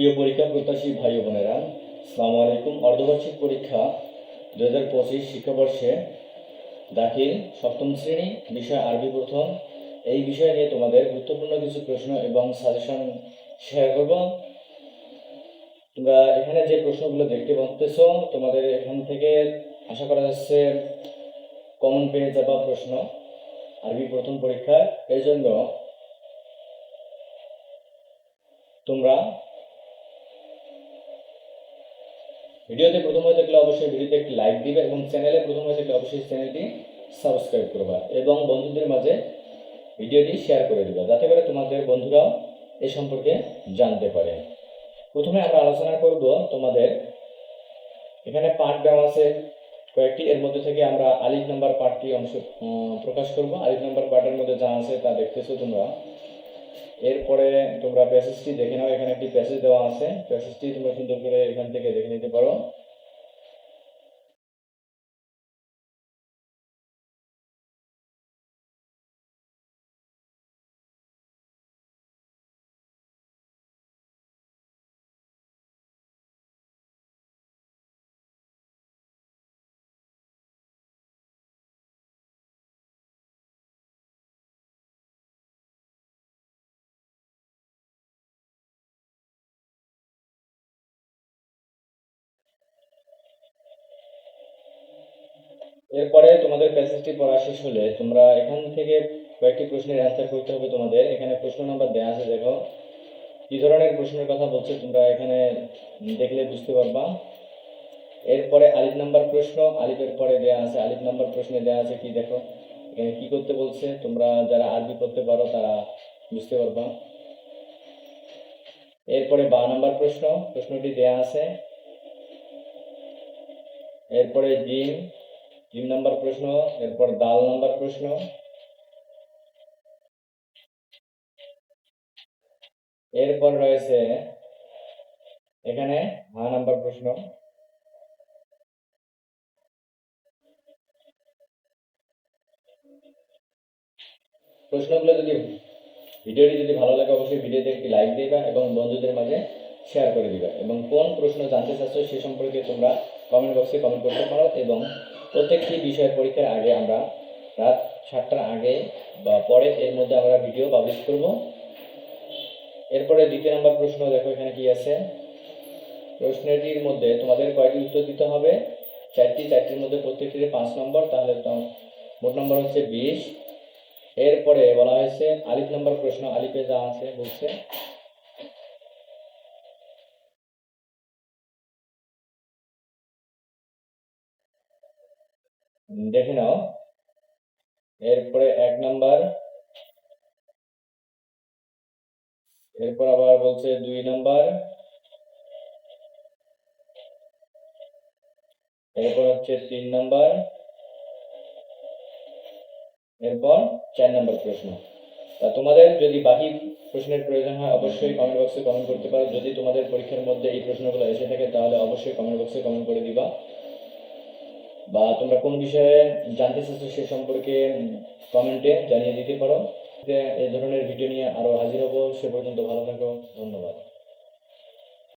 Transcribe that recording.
প্রিয় পরীক্ষা প্রত্যাশী ভাই বোনেরা সালামু আলাইকুম। অর্ধবার্ষিক পরীক্ষা দু হাজার পঁচিশ শিক্ষাবর্ষে দাখিল সপ্তম শ্রেণি বিষয় আরবি প্রথম। এই বিষয় নিয়ে তোমাদের গুরুত্বপূর্ণ কিছু প্রশ্ন এবং সাজেশন শেয়ার করব। তোমরা এখানে যে প্রশ্নগুলো দেখতে পাচ্ছ, তোমাদের এখান থেকে আশা করা যাচ্ছে কমন পেয়ে যাবা প্রশ্ন আরবি প্রথম পরীক্ষার। এই জন্য তোমরা ভিডিওতে প্রথম হয়ে থাকলে অবশ্যই ভিডিওতে একটি লাইক দিবে এবং চ্যানেলে প্রথম হয়ে থাকলে অবশ্যই চ্যানেলটি সাবস্ক্রাইব করবা এবং বন্ধুদের মাঝে ভিডিওটি শেয়ার করে দিবা, যাতে করে তোমাদের বন্ধুরাও এ সম্পর্কে জানতে পারে। প্রথমে আমরা আলোচনা করব তোমাদের এখানে পাঠ দেওয়া আছে কয়েকটি, এর মধ্যে থেকে আমরা আলিফ নাম্বার পাঠটি অংশ প্রকাশ করব। আলিফ নাম্বার পাঠের মধ্যে যা আছে তা দেখতেছো তোমরা। এরপরে তোমরা প্যাসেজটি দেখে নাও, এখানে একটি প্যাসেজ দেওয়া আছে। প্যাসেজটি তোমরা সুন্দর করে এখান থেকে দেখে নিতে পারো। এরপরে তোমাদের প্যাসেজটি পড়া শেষ হলে তোমরা এখান থেকে কয়েকটি প্রশ্নের অ্যান্সার করতে হবে তোমাদের। এখানে প্রশ্ন নাম্বার দেওয়া আছে, দেখো। কি ধরনের প্রশ্নের কথা বলছে তোমরা এখানে দেখলে বুঝতে পারবা। এরপরে আলিফ নাম্বার প্রশ্ন, আলিফের পরে দেওয়া আছে। আলিফ নাম্বার প্রশ্নে দেওয়া আছে কি, দেখো। এখানে কি করতে বলছে? তোমরা যারা আরবি করতে পারো তারা বুঝতে পারবা। এরপরে বা নাম্বার প্রশ্ন, প্রশ্নটি দেয়া আছে। এরপরে জিম জিম নাম্বার প্রশ্ন, এরপর দাল নাম্বার প্রশ্ন। এরপর রয়েছে এখানে হা নাম্বার প্রশ্ন। প্রশ্নগুলো যদি, ভিডিওটি যদি ভালো লাগে, অবশ্যই ভিডিওতে একটি লাইক দিবা এবং বন্ধুদের মাঝে শেয়ার করে দিবা। এবং কোন প্রশ্ন জানতে চাচ্ছ সে সম্পর্কে তোমরা কমেন্ট বক্সে কমেন্ট করতে পারো এবং প্রত্যেকটি বিষয়ের পরীক্ষার আগে আমরা রাত সাতটার আগে বা পরে এর মধ্যে আমরা ভিডিও পাবলিশ করব। এরপরে দ্বিতীয় নম্বর প্রশ্ন, দেখো এখানে কি আছে? প্রশ্নটির মধ্যে তোমাদের কয়টি উত্তর দিতে হবে? চারটি, চারটির মধ্যে প্রত্যেকটিতে পাঁচ নম্বর, তাহলে মোট নম্বর হচ্ছে বিশ। এরপরে বলা হয়েছে আলিফ নম্বর প্রশ্ন, আলিফে যা আছে বলছে। দেখে নাও। এরপরে এক নাম্বার। এরপর আবার বলছে দুই নাম্বার। এরপর হচ্ছে তিন নাম্বার। এরপর চার নাম্বার প্রশ্ন। তা তোমাদের যদি বাকি প্রশ্নের প্রয়োজন হয়, অবশ্যই কমেন্ট বক্সে কমেন্ট করতে পারো। যদি তোমাদের পরীক্ষার মধ্যে এই প্রশ্নগুলো এসে থাকে, তাহলে অবশ্যই কমেন্ট বক্সে কমেন্ট করে দিবা। বা তোমরা কোন বিষয়ে জানতে চাচ্ছ সে সম্পর্কে কমেন্টে জানিয়ে দিতে পারো। এই ধরনের ভিডিও নিয়ে আরও হাজির হব। সে পর্যন্ত ভালো থাকো। ধন্যবাদ।